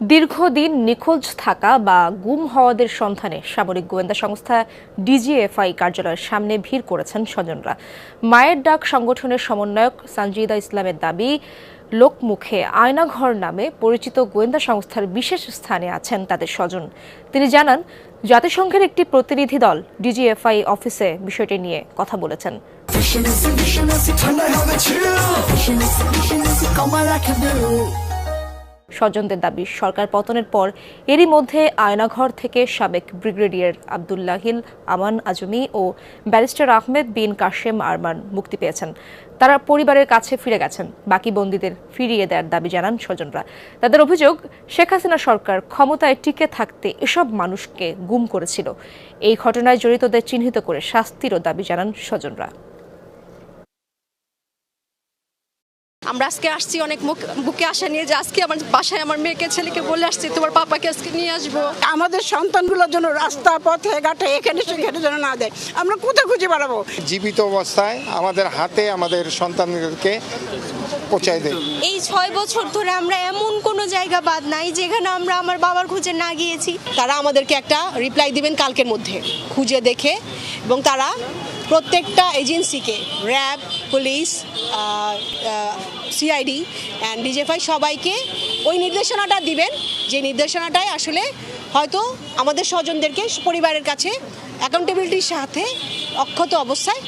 দীর্ঘদিন নিখোঁজ থাকা বা গুম হওয়াদের সন্ধানে সামরিক গোয়েন্দা সংস্থা ডিজিএফআই কার্যালয়ের সামনে ভিড় করেছেন স্বজনরা মায়ের ডাক সংগঠনের সমন্বয়ক সঞ্জিদা ইসলামের দাবি লোকমুখে আয়নাঘর নামে পরিচিত গোয়েন্দা সংস্থার বিশেষ স্থানে আছেন তাদের স্বজন তিনি জানান জাতিসংঘের একটি প্রতিনিধি দল ডিজিএফআই অফিসে বিষয়টি নিয়ে কথা বলেছেন visionist, হবে স্বজনদের দাবি, সরকার পতনের পর এরই মধ্যে আয়নাঘর থেকে সাবেক ব্রিগেডিয়ার আবদুল্লাহিল আমান আজমি ও ব্যারিস্টার আহমেদ বিন কাশেম আরমান মুক্তি পেয়েছেন। তারা পরিবারের কাছে ফিরে গেছেন। বাকি বন্দীদের ফিরিয়ে দেওয়ার দাবি জানান স্বজনরা। তাদের অভিযোগ, শেখ হাসিনা সরকার ক্ষমতায় টিকে থাকতে এসব মানুষকে গুম করেছিল। এই ঘটনায় জড়িতদের চিহ্নিত করে শাস্তিরও দাবি জানান স্বজনরা। আমরা আজকে আসছি অনেক মুখ বুকে আশা নিয়ে যে আজকে আমার বাসায় আমার মেয়েকে ছেলেকে বলে আসছি তোমার পাপাকে আজকে নিয়ে আসব। আমাদের সন্তানগুলোর জন্য রাস্তা পথে ঘাটে এখানে সেখানে যেন না দেয়। আমরা কোথায় খুঁজে বেড়াবো? জীবিত অবস্থায় আমাদের হাতে আমাদের সন্তানদেরকে পৌঁছায় দেয়। এই ছয় বছর ধরে আমরা এমন কোনো জায়গা বাদ নাই যেখানে আমরা আমার বাবার খুঁজে না গিয়েছি। তারা আমাদেরকে একটা রিপ্লাই দিবেন কালকের মধ্যে। খুঁজে দেখে এবং তারা প্রত্যেকটা এজেন্সিকে RAB police CID and DGFI সবাইকে ওই নির্দেশনাটা দিবেন, যে নির্দেশনাটাই আসলে হয়তো আমাদের স্বজনদেরকে, পরিবারের কাছে অ্যাকাউন্টেবিলিটির সাথে অক্ষত অবস্থায়